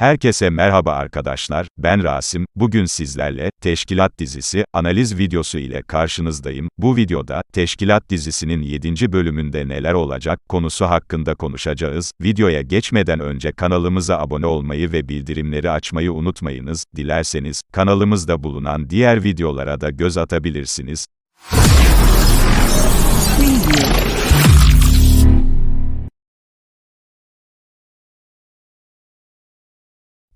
Herkese merhaba arkadaşlar, ben Rasim, bugün sizlerle, Teşkilat dizisi, analiz videosu ile karşınızdayım. Bu videoda, Teşkilat dizisinin 7. bölümünde neler olacak, konusu hakkında konuşacağız. Videoya geçmeden önce kanalımıza abone olmayı ve bildirimleri açmayı unutmayınız. Dilerseniz, kanalımızda bulunan diğer videolara da göz atabilirsiniz. Preview.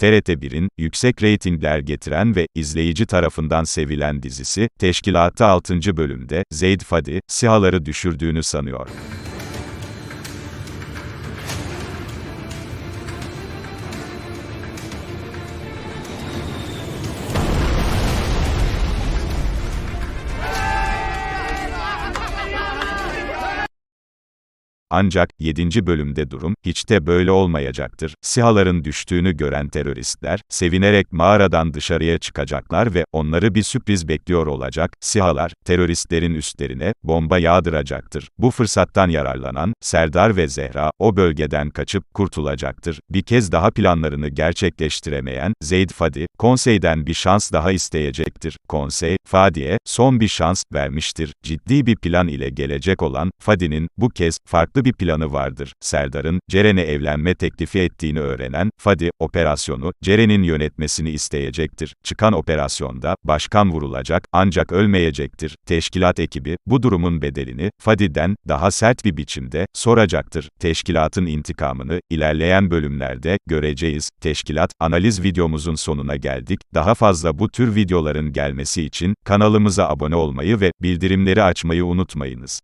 TRT1'in, yüksek reytingler getiren ve izleyici tarafından sevilen dizisi, Teşkilatı 6. bölümde, Zeyd Fadi, SİHA'ları düşürdüğünü sanıyor. Ancak, 7. bölümde durum, hiç de böyle olmayacaktır. SİHA'ların düştüğünü gören teröristler, sevinerek mağaradan dışarıya çıkacaklar ve, onları bir sürpriz bekliyor olacak. SİHA'lar, teröristlerin üstlerine, bomba yağdıracaktır. Bu fırsattan yararlanan, Serdar ve Zehra, o bölgeden kaçıp, kurtulacaktır. Bir kez daha planlarını gerçekleştiremeyen, Zeyd Fadi, konseyden bir şans daha isteyecektir. Konsey, Fadi'ye, son bir şans, vermiştir. Ciddi bir plan ile gelecek olan, Fadi'nin, bu kez, farklı bir planı vardır. Serdar'ın, Ceren'e evlenme teklifi ettiğini öğrenen, Fadi, operasyonu, Ceren'in yönetmesini isteyecektir. Çıkan operasyonda, başkan vurulacak, ancak ölmeyecektir. Teşkilat ekibi, bu durumun bedelini, Fadi'den, daha sert bir biçimde, soracaktır. Teşkilatın intikamını, ilerleyen bölümlerde, göreceğiz. Teşkilat, analiz videomuzun sonuna geldik. Daha fazla bu tür videoların gelmesi için, kanalımıza abone olmayı ve, bildirimleri açmayı unutmayınız.